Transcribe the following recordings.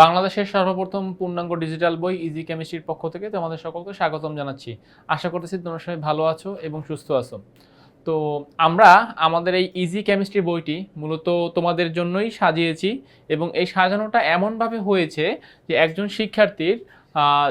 বাংলাদেশের সর্বপ্রথম পূর্ণাঙ্গ ডিজিটাল বই ইজি কেমিস্ট্রির পক্ষ থেকে তোমাদের সকলকে স্বাগতম জানাচ্ছি। আশা করতেছি তোমরা সবাই ভালো আছো এবং সুস্থ আছো। তো আমরা আমাদের এই ইজি কেমিস্ট্রি বইটি মূলত তোমাদের জন্যই সাজিয়েছি এবং এই সাজানোটা এমনভাবে হয়েছে যে একজন শিক্ষার্থীর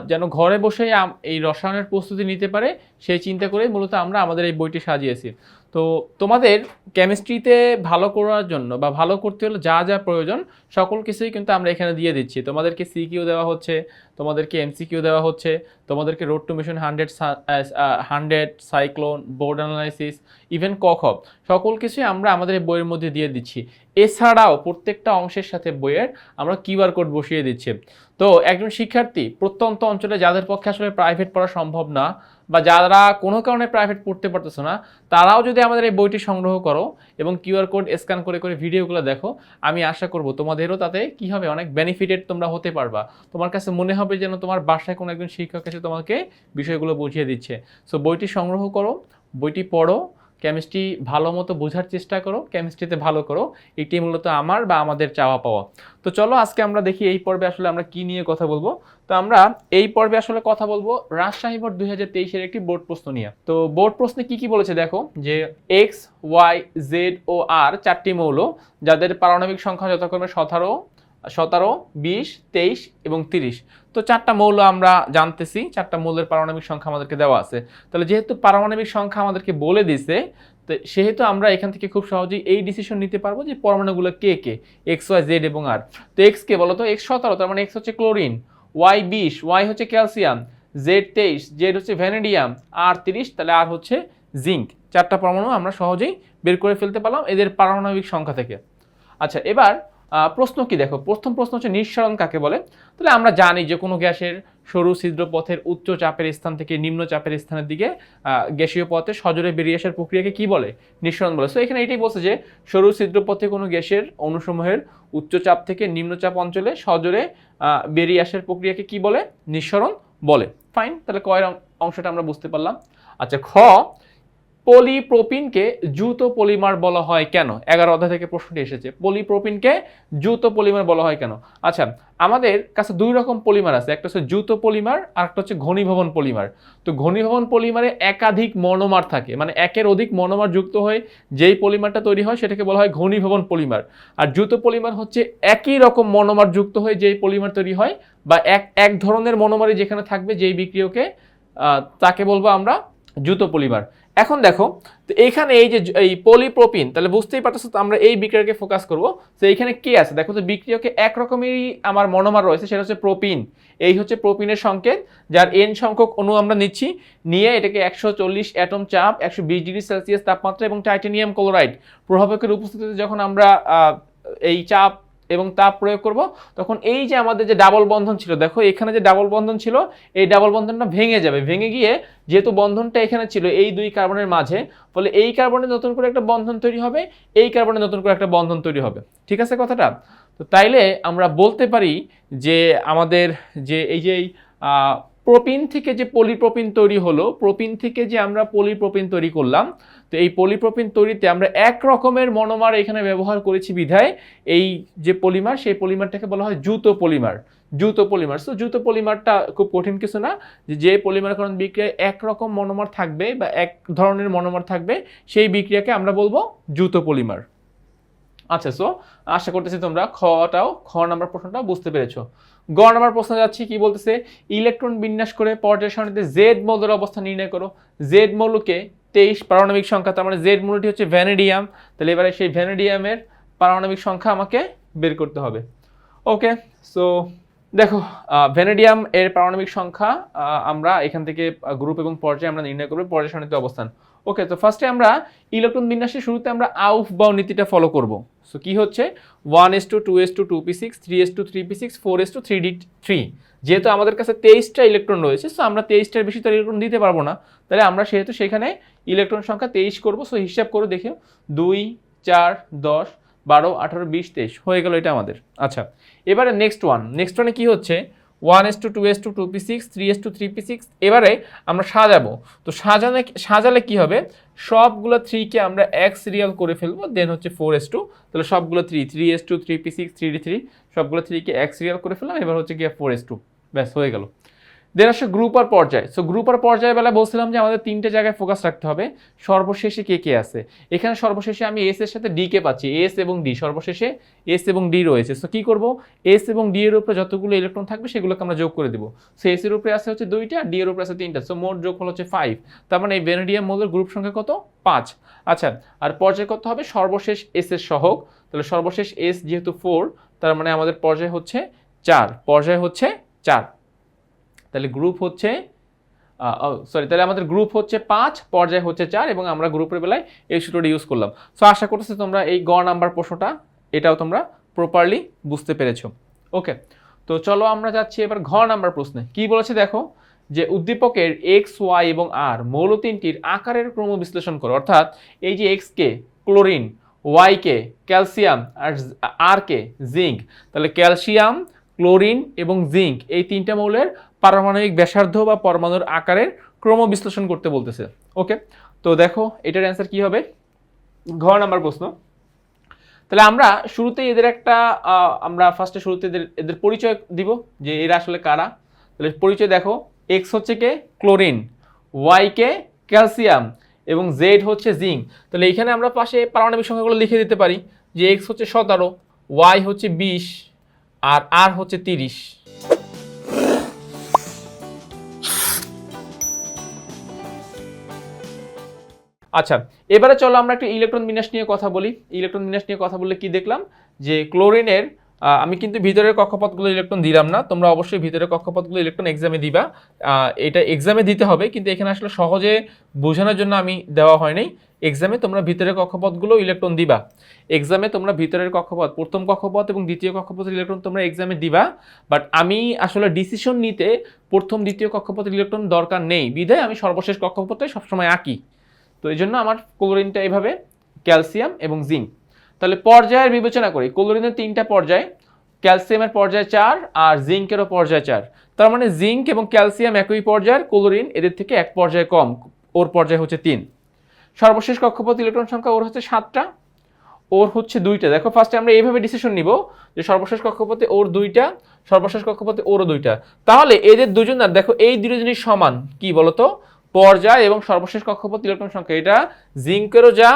যেন ঘরে বসেই এই রসায়নের প্রস্তুতি নিতে পারে সেই চিন্তা করে মূলত আমরা আমাদের এই বইটি সাজিয়েছি। তো তোমাদের কেমিস্ট্রিতে ভালো করার জন্য বা ভালো করতে হলে যা যা প্রয়োজন, সকল কিছুই কিন্তু আমরা এখানে দিয়ে দিচ্ছি। তোমাদেরকে সিকিউ দেওয়া হচ্ছে, তোমাদেরকে এমসিকিউ দেওয়া হচ্ছে, তোমাদেরকে road to mission hundred hundred cyclone board analysis even কখব সকল কিছুই আমরা আমাদের বইয়ের মধ্যে দিয়ে দিচ্ছি। এছাড়াও প্রত্যেকটা অংশের সাথে বইয়ের আমরা কিউআর কোড বসিয়ে দিচ্ছি। তো একজন শিক্ষার্থী প্রত্যন্ত অঞ্চলে যাদের পক্ষে আসলে প্রাইভেট পড়া সম্ভব না বা যারা কোনো কারণে প্রাইভেট পড়তে পারতেছো না, তারাও যদি আমাদের এই বইটি সংগ্রহ করো এবং কিউআর কোড স্ক্যান করে করে ভিডিওগুলো দেখো, আমি আশা করব তোমাদেরও তাতে কি হবে, অনেক বেনিফিটেড তোমরা হতে পারবা। তোমার কাছে মনে হবে যেন তোমার বাসায় কোনো একজন শিক্ষক এসে তোমাকে বিষয়গুলো বুঝিয়ে দিচ্ছে। সো বইটি সংগ্রহ করো, বইটি পড়ো কেমিস্ট্রি ভালো মতো বোঝার চেষ্টা করো কেমিস্ট্রিতে ভালো করো, এটি মূলত আমার বা আমাদের চাওয়া পাওয়া। তো চলো আজকে আমরা দেখি এই পর্বে আসলে আমরা কি নিয়ে কথা বলব। তো আমরা এই পর্বে আসলে কথা বলব রাজশাহী বোর্ড দুই হাজার তেইশের একটি বোর্ড প্রশ্ন নিয়ে। তো বোর্ড প্রশ্নে কি কি বলেছে দেখো, যে এক্স ওয়াই জেড ও আর চারটি মৌল, যাদের পারমাণবিক সংখ্যা যথাক্রমে সতেরো সতেরো, বিশ, তেইশ এবং তিরিশ। তো চারটা মৌল আমরা জানতেছি, চারটা মৌলের পারমাণবিক সংখ্যা আমাদেরকে দেওয়া আছে। তাহলে যেহেতু পারমাণবিক সংখ্যা আমাদেরকে বলে দিছে, তো সেহেতু আমরা এখান থেকে খুব সহজেই এই ডিসিশন নিতে পারব যে পরমাণুগুলো কে কে এক্স ওয়াই জেড এবং আর তো এক্স কে বলো তো? এক্স সতেরো, তার মানে এক্স হচ্ছে ক্লোরিন। ওয়াই বিশ ওয়াই হচ্ছে ক্যালসিয়াম। জেড তেইশ জেড হচ্ছে ভ্যানেডিয়াম। আর তিরিশ, তাহলে আর হচ্ছে জিঙ্ক। চারটা পরমাণু আমরা সহজেই বের করে ফেলতে পারলাম এদের পারমাণবিক সংখ্যা থেকে। আচ্ছা এবার প্রশ্ন কি দেখো? প্রথম প্রশ্ন হচ্ছে নিঃসরণ কাকে বলে? তাহলে আমরা জানি যে কোনো গ্যাসের সরু ছিদ্র পথের উচ্চ চাপের স্থান থেকে নিম্ন চাপের স্থানের দিকে গ্যাসীয় পথে সজোরে বেরিয়ে আসার প্রক্রিয়াকে কি বলে? নিঃসরণ বলে। সো এখানে এটাই বলছে যে সরু ছিদ্র পথে কোনো গ্যাসের অনুসমূহের উচ্চ চাপ থেকে নিম্নচাপ অঞ্চলে সজোরে বেরিয়ে আসার প্রক্রিয়াকে কি বলে? নিঃসরণ বলে। ফাইন তাহলে কয়ের অংশটা আমরা বুঝতে পারলাম। আচ্ছা খ পলিপ্রোপিনকে জুত পলিমার বলা হয় কেন? এগারো অধ্যায় থেকে প্রশ্নটি এসেছে। পলিপ্রোপিনকে জুত পলিমার বলা হয় কেন? আচ্ছা আমাদের কাছে দুই রকম পলিমার আছে। একটা হচ্ছে জুত পলিমার আর একটা হচ্ছে ঘনীভবন পলিমার। তো ঘনীভবন পলিমারে একাধিক মনোমার থাকে। মানে একের অধিক মনোমার যুক্ত হয়ে যেই পলিমারটা তৈরি হয়, সেটাকে বলা হয় ঘনীভবন পলিমার। আর জুত পলিমার হচ্ছে একই রকম মনোমার যুক্ত হয়ে যেই পলিমার তৈরি হয় বা এক এক ধরনের মনোমারই যেখানে থাকবে, যেই বিক্রিয়কে তাকে বলব আমরা জুত পলিমার এখন দেখো, তো এইখানে এই যে এই পলিপ্রোপিন তাহলে বুঝতেই পারতেছো তো আমরা এই বিক্রিয়াকে ফোকাস করব। তো এইখানে কি আছে? দেখো তো বিক্রিয়কে একরকমেরই আমার মনোমার রয়েছে, সেটা হচ্ছে প্রোপিন এই হচ্ছে প্রোপিনের সংকেত, যার এন সংখ্যক অণু আমরা নিচ্ছি। নিয়ে এটাকে একশো চল্লিশ অ্যাটম চাপ, একশো বিশ ডিগ্রি সেলসিয়াস তাপমাত্রা এবং টাইটেনিয়াম ক্লোরাইড প্রভাবকের উপস্থিতিতে যখন আমরা এই চাপ এবং তা প্রয়োগ করব, তখন এই যে আমাদের যে ডাবল বন্ধন ছিল, দেখো এখানে যে ডাবল বন্ধন ছিল, এই ডাবল বন্ধনটা ভেঙে যাবে। ভেঙে গিয়ে যেহেতু বন্ধনটা এখানে ছিল, এই দুই কার্বনের মাঝে, ফলে এই কার্বনে নতুন করে একটা বন্ধন তৈরি হবে, এই কার্বনে নতুন করে একটা বন্ধন তৈরি হবে। ঠিক আছে কথাটা? তো তাইলে আমরা বলতে পারি যে আমাদের যে এই যে প্রোপিন থেকে যে পলিপ্রোপিন তৈরি হলো, প্রোপিন থেকে যে আমরা পলিপ্রোপিন তৈরি করলাম, তো এই পলিপ্রোপিন তৈরিতে আমরা এক রকমের মনোমার এখানে ব্যবহার করেছি বিধায়। এই যে পলিমার, সেই পলিমারটাকে বলা হয় জুতো পলিমার। জুতো পলিমার। সো জুতো পলিমারটা খুব কঠিন কিছু না, যে পলিমারকরণ বিক্রিয়ায় একরকম মনোমার থাকবে বা এক ধরনের মনোমার থাকবে, সেই বিক্রিয়াকে আমরা বলব জুতো পলিমার। আচ্ছা সো আশা করতেছি তোমরা খটাও, খ নাম্বার প্রশ্নটা বুঝতে পেরেছ। গ নাম্বার প্রশ্ন যাচ্ছি, কি বলতেছে? ইলেকট্রন বিন্যাস করে পর্যায় সারণীতে জেড মৌলের অবস্থা নির্ণয় করো। জেড মৌলকে তেইশ পারমাণবিক সংখ্যা, তার মানে জেড মৌলটি হচ্ছে ভ্যানেডিয়াম। তাহলে এবারে সেই ভ্যানেডিয়ামের পারমাণবিক সংখ্যা আমাকে বের করতে হবে। ওকে সো দেখো ভ্যানেডিয়াম এর পারমাণবিক সংখ্যা আমরা এখান থেকে গ্রুপ এবং পর্যায়ে আমরা নির্ণয় করব, পর্যায় সারণীতে অবস্থান। ওকে তো ফার্স্টে আমরা ইলেকট্রন বিন্যাসের শুরুতে আমরা আউফ বাউ নীতিটা ফলো করব। সো কি হচ্ছে? One s two two s two two p six three s two three p six four s two three d three যেহেতু আমাদের কাছে তেইশটা ইলেকট্রন রয়েছে সো আমরা তেইশটার বেশি তো ইলেকট্রন দিতে পারব না। তাহলে আমরা সেহেতু সেখানে ইলেকট্রন সংখ্যা তেইশ করব। সো হিসাব করে দেখি দুই, চার, দশ, বারো, আঠারো, বিশ, তেইশ। হয়ে গেল এটা আমাদের। আচ্ছা এবারে নেক্সট ওয়ান নেক্সট ওয়ানে কি হচ্ছে? One s two two s two two p six, three s two, three p six, এবারে আমরা সাজাবো। তো সাজানে, সাজালে কি হবে? সবগুলো থ্রিকে আমরা এক্স সিরিয়াল করে ফেলব দেন হচ্ছে ফোর এস টু। তাহলে সবগুলো three three s two, three p six, three d three, সবগুলো থ্রিকে এক্স সিরিয়াল করে ফেললাম, এবার হচ্ছে গিয়ে ফোর এস টু। ব্যাস, হয়ে গেল। দেন আসে গ্রুপ আর পর্যায়। সো গ্রুপ আর পর্যায়ের বেলা বলছিলাম যে আমাদের তিনটে জায়গায় ফোকাস রাখতে হবে। সর্বশেষে কে কে আছে? এখানে সর্বশেষে আমি এস এর সাথে ডি কে পাচ্ছি। এস এবং ডি সর্বশেষে এস এবং ডি রয়েছে। সো কি করব? এস এবং ডি এর উপরে যতগুলো ইলেকট্রন থাকবে সেগুলোকে আমরা যোগ করে দেবো। সো এস এর উপরে আছে হচ্ছে দুইটা ডি এর উপরে আছে তিনটা। সো মোট যোগ হলো হচ্ছে ফাইভ তার মানে এই ভ্যানাডিয়াম মৌলের গ্রুপ সংখ্যা কত? পাঁচ। আচ্ছা আর পর্যায় কত হবে? সর্বশেষ এস এর সহগ। তাহলে সর্বশেষ এস যেহেতু ফোর তার মানে আমাদের পর্যায় হচ্ছে চার। পর্যায় হচ্ছে চার। তাহলে গ্রুপ হচ্ছে সরি তাহলে আমাদের গ্রুপ হচ্ছে পাঁচ, পর্যায় হচ্ছে চার, এবং আমরা গ্রুপের বেলায় এই সূত্রটা ইউজ করলাম। সো আশা করতেছি তোমরা এই গ নাম্বার প্রশ্নটা, এটাও তোমরা প্রপারলি বুঝতে পেরেছ। ওকে তো চলো আমরা যাচ্ছি এবার ঘ নাম্বার প্রশ্নে। কি বলেছে দেখো, যে উদ্দীপকের এক্স ওয়াই এবং আর মৌল তিনটির আকারের ক্রম বিশ্লেষণ করো। অর্থাৎ এই যে এক্স কে ক্লোরিন ওয়াই কে ক্যালসিয়াম আর আর কে জিঙ্ক, তাহলে ক্যালসিয়াম, ক্লোরিন এবং জিঙ্ক এই তিনটা মৌলের পারমাণবিক ব্যাসার্ধ বা পরমাণুর আকারের ক্রম বিশ্লেষণ করতে বলতেছে। ওকে তো দেখো, এটার অ্যান্সার কি হবে? ঘ নাম্বার প্রশ্ন। তাহলে আমরা শুরুতেই এদের একটা আমরা ফার্স্টে শুরুতে এদের এদের পরিচয় দিব যে এরা আসলে কারা। তাহলে পরিচয় দেখো এক্স হচ্ছে কে? ক্লোরিন ওয়াই কে? ক্যালসিয়াম এবং জেড হচ্ছে জিঙ্ক তাহলে এখানে আমরা পাশে পারমাণবিক সংখ্যাগুলো লিখে দিতে পারি যে এক্স হচ্ছে সতেরো ওয়াই হচ্ছে বিশ, আর আর হচ্ছে তিরিশ। আচ্ছা এবারে চলো আমরা একটু ইলেকট্রন বিন্যাস নিয়ে কথা বলি। ইলেকট্রন বিন্যাস নিয়ে কথা বললে কি দেখলাম? যে ক্লোরিনের আমি কিন্তু ভিতরের কক্ষপথগুলো ইলেকট্রন দিলাম না, তোমরা অবশ্যই ভিতরের কক্ষপথগুলো ইলেকট্রন এক্সামে দিবা। এটা এক্সামে দিতে হবে, কিন্তু এখানে আসলে সহজে বোঝানোর জন্য আমি দেওয়া হয় নাই। এক্সামে তোমরা ভিতরের কক্ষপথগুলো ইলেকট্রন দিবা। এক্সামে তোমরা ভিতরের কক্ষপথ, প্রথম কক্ষপথ এবং দ্বিতীয় কক্ষপথের ইলেকট্রন তোমরা এক্সামে দিবা। বাট আমি আসলে ডিসিশন নিতে প্রথম, দ্বিতীয় কক্ষপথের ইলেকট্রন দরকার নেই। বিধায় আমি সর্বশেষ কক্ষপথে সবসময় আঁকি। তো এই জন্য আমার ক্লোরিনটা এইভাবে ক্যালসিয়াম এবং জিঙ্ক তাহলে পর্যায়ের বিবেচনা করি ক্লোরিনের তিনটা পর্যায় ক্যালসিয়ামের পর্যায় চার আর জিঙ্কেরও পর্যায় চার। তার মানে জিঙ্ক এবং ক্যালসিয়াম একই পর্যায়ের ক্লোরিন এদের থেকে এক পর্যায়ে কম, ওর পর্যায় হচ্ছে তিন। সর্বশেষ কক্ষপথ ইলেকট্রন সংখ্যা ওর হচ্ছে সাতটা, ওর হচ্ছে দুইটা। দেখো ফার্স্টে আমরা এইভাবে ডিসিশন নিব যে সর্বশেষ কক্ষপথে ওর দুইটা, সর্বশেষ কক্ষপথে ওরও দুইটা। তাহলে এদের দুজনের, দেখো এই দুটো জিনিস সমান কি বলতো? পর্যায় এবং সর্বশেষ কক্ষপথ ইলেকট্রন সংখ্যা। এটা জিঙ্কেরও যা,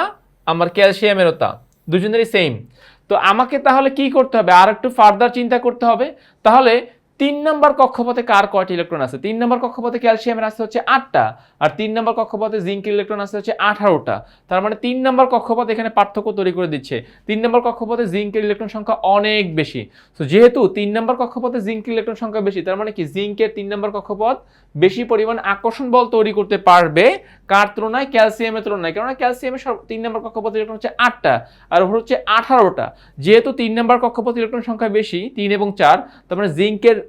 আমার ক্যালসিয়ামেরও তা। দুজনেরই সেম তো আমাকে তাহলে কি করতে হবে? আর একটু ফার্দার চিন্তা করতে হবে। তাহলে তিন নম্বর কক্ষপথে কার কয়টি ইলেকট্রন আছে? তিন নম্বর কক্ষপথে ক্যালসিয়ামের আছে হচ্ছে আটটা, আর তিন নম্বর কক্ষপথে জিঙ্কের ইলেকট্রন আছে হচ্ছে আঠারোটা। তার মানে তিন নম্বর কক্ষপথ এখানে পার্থক্য তৈরি করে দিচ্ছে। তিন নম্বর কক্ষপথে জিঙ্কের ইলেকট্রন সংখ্যা অনেক বেশি। তো যেহেতু তিন নম্বর কক্ষপথে জিঙ্কের ইলেকট্রন সংখ্যা বেশি, তার মানে কি? জিঙ্কের তিন নম্বর কক্ষপথ বেশি পরিমাণ আকর্ষণ বল তৈরি করতে পারবে কার তুলনায়? ক্যালসিয়ামের তুলনায়। কেননা ক্যালসিয়ামের সর্ব- তিন নম্বর কক্ষপথ ইলেকট্রন হচ্ছে আটটা, আর ওর হচ্ছে আঠারোটা। যেহেতু তিন নম্বর কক্ষপথ ইলেকট্রন সংখ্যা বেশি, তিন এবং চার, তার মানে জিঙ্কের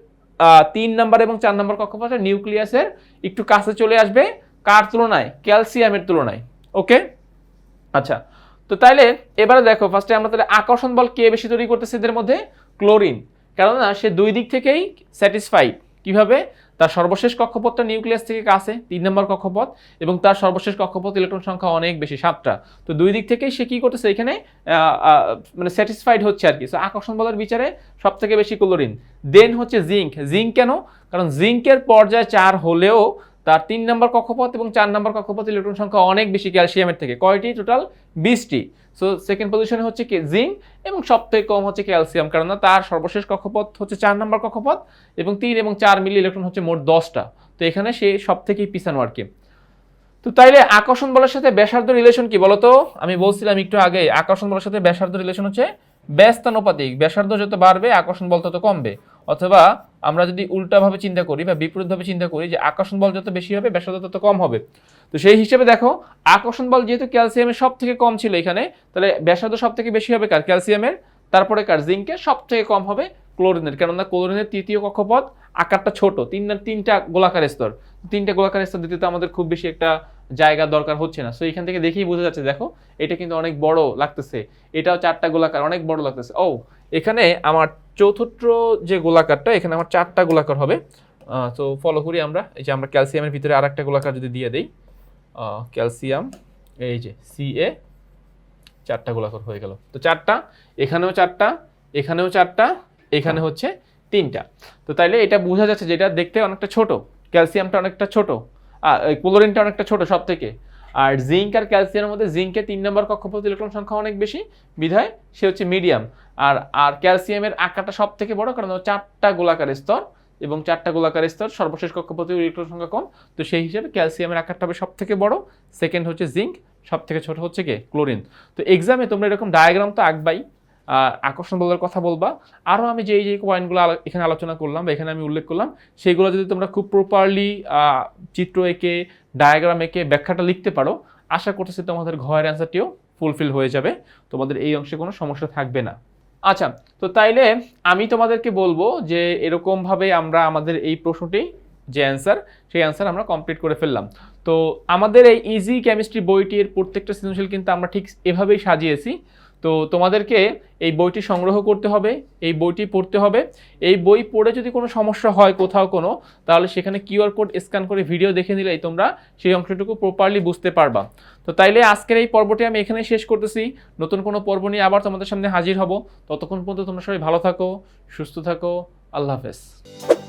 তিন নম্বর এবং চার নাম্বার কক্ষপথে নিউক্লিয়াসের একটু কাছে চলে আসবে। কার তুলনায়? ক্যালসিয়ামের তুলনায়। ওকে? আচ্ছা। তো তাইলে এবারে দেখো ফার্স্টে আমরা তাহলে আকর্ষণ বল কে বেশি তৈরি করতেছে এদের মধ্যে? ক্লোরিন। কেননা সে দুই দিক থেকেই স্যাটিসফাইড কীভাবে? তার সর্বশেষ কক্ষপথটা নিউক্লিয়াস থেকে কাছে, তিন নম্বর কক্ষপথ, এবং তার সর্বশেষ কক্ষপথ ইলেকট্রন সংখ্যা অনেক বেশি, সাতটা। তো দুই দিক থেকেই সে কী করতেছে এখানে? মানে স্যাটিসফাইড হচ্ছে আর কি। সো আকর্ষণ বলের বিচারে সব থেকে বেশি ক্লোরিন দেন হচ্ছে জিঙ্ক জিঙ্ক কেন? কারণ জিঙ্কের পর্যায়ে চার হলেও তার তিন নম্বর কক্ষপথ এবং চার নম্বর কক্ষপথ ইলেকট্রন সংখ্যা অনেক বেশি ক্যালসিয়ামের থেকে। কয়টি টোটাল? বিশটি। সো সেকেন্ড পজিশনে হচ্ছে কি? জিঙ্ক এবং সবথেকে কম হচ্ছে ক্যালসিয়াম, কারণ তার সর্বশেষ কক্ষপথ হচ্ছে চার নম্বর কক্ষপথ এবং তিন এবং চার মিলি ইলেকট্রন হচ্ছে মোট দশটা। তো এখানে সে সব থেকেই পিছানো আর কি। তো তাইলে আকর্ষণ বলের সাথে ব্যাসার্ধ রিলেশন কি বলতো? আমি বলছিলাম একটু আগে, আকর্ষণ বলের সাথে ব্যাসার্ধ রিলেশন হচ্ছে ব্যস্তানুপাতিক ব্যাসার্ধ যত বাড়বে, আকর্ষণ বল তত কমবে। অথবা আমরা যদি উল্টাভাবে চিন্তা করি বা বিপরীতভাবে চিন্তা করি যে আকর্ষণ বল যত বেশি হবে, ব্যাসার্ধ তত কম হবে। তো সেই হিসেবে দেখো, আকর্ষণ বল যেহেতু ক্যালসিয়ামের সব থেকে কম ছিল এখানে, তাহলে ব্যাসার্ধ সব থেকে বেশি হবে কার? ক্যালসিয়ামের। তারপরে কার? জিঙ্কের সব থেকে কম হবে ক্লোরিনের। কেননা ক্লোরিনের তৃতীয় কক্ষপথ আকারটা ছোট তিন তিনটা গোলাকার স্তর। তিনটা গোলাকার স্তর দিতে তো আমাদের খুব বেশি একটা জায়গা দরকার হচ্ছে না। সো এখান থেকে দেখেই বোঝা যাচ্ছে, দেখো, এটা কিন্তু অনেক বড় লাগতেছে। এটাও চারটা গোলাকার, অনেক বড় লাগতেছে। ও এখানে আমার চতুর্থ যে গোলাকারটা, এখানে আমার চারটা গোলাকার হবে। তো ফলো করি আমরা। এই যে আমরা ক্যালসিয়ামের ভিতরে আর একটা গোলাকার যদি দিয়ে দেই ক্যালসিয়াম, এই যে সি এ চারটা গোলাকার হয়ে গেল। তো চারটা, এখানেও চারটা এখানেও চারটা, এখানে হচ্ছে তিনটা। তো তাইলে এটা বোঝা যাচ্ছে যে এটা দেখতে অনেকটা ছোট, ক্যালসিয়ামটা অনেকটা ছোট। ক্লোরিনটা অনেকটা ছোট সব থেকে আর জিঙ্ক আর ক্যালসিয়ামের মধ্যে জিঙ্কে তিন নম্বর কক্ষপথ ইলেকট্রন সংখ্যা অনেক বেশি। বিধায় সে হচ্ছে মিডিয়াম। আর আর ক্যালসিয়ামের আকারটা সব থেকে বড় কারণ চারটা গোলাকার স্তর এবং চারটা গোলাকার স্তর সর্বশেষ কক্ষপথে ইলেকট্রন সংখ্যা কম। তো সেই হিসেবে ক্যালসিয়ামের আকারটা হবে সব থেকে বড়। সেকেন্ড হচ্ছে জিঙ্ক সব থেকে ছোট হচ্ছে কে? ক্লোরিন। তো এক্সামে তোমরা এরকম ডায়াগ্রাম তো আঁকবাই। আকর্ষণ বলার কথা বলবা। আরও আমি যেই যে পয়েন্টগুলো এখানে আলোচনা করলাম বা এখানে আমি উল্লেখ করলাম, সেগুলো যদি তোমরা খুব প্রপারলি চিত্র এঁকে ডায়াগ্রাম এঁকে ব্যাখ্যাটা লিখতে পারো, আশা করতেছি তোমাদের ঘরের অ্যান্সারটিও ফুলফিল হয়ে যাবে। তোমাদের এই অংশে কোনো সমস্যা থাকবে না। আচ্ছা তো তাইলে আমি তোমাদেরকে বলব যে এরকমভাবে আমরা আমাদের এই প্রশ্নটি, যে অ্যান্সার সেই অ্যান্সার আমরা কমপ্লিট করে ফেললাম। তো আমাদের এই ইজি কেমিস্ট্রি বইটির প্রত্যেকটা সৃজনশীল কিন্তু আমরা ঠিক এভাবেই সাজিয়েছি। তো তোমাদেরকে এই বইটি সংগ্রহ করতে হবে, এই বইটি পড়তে হবে। এই বই পড়ে যদি কোনো সমস্যা হয় কোথাও কোনো, তাহলে সেখানে কিউআর কোড স্ক্যান করে ভিডিও দেখে নিলেই তোমরা সেই অংশটুকু প্রপারলি বুঝতে পারবা। তো তাইলে আজকের এই পর্বটি আমি এখানেই শেষ করতেছি। নতুন কোনো পর্ব নিয়ে আবার তোমাদের সামনে হাজির হব। ততক্ষণ পর্যন্ত তোমরা সবাই ভালো থাকো, সুস্থ থাকো। আল্লাহ হাফেজ।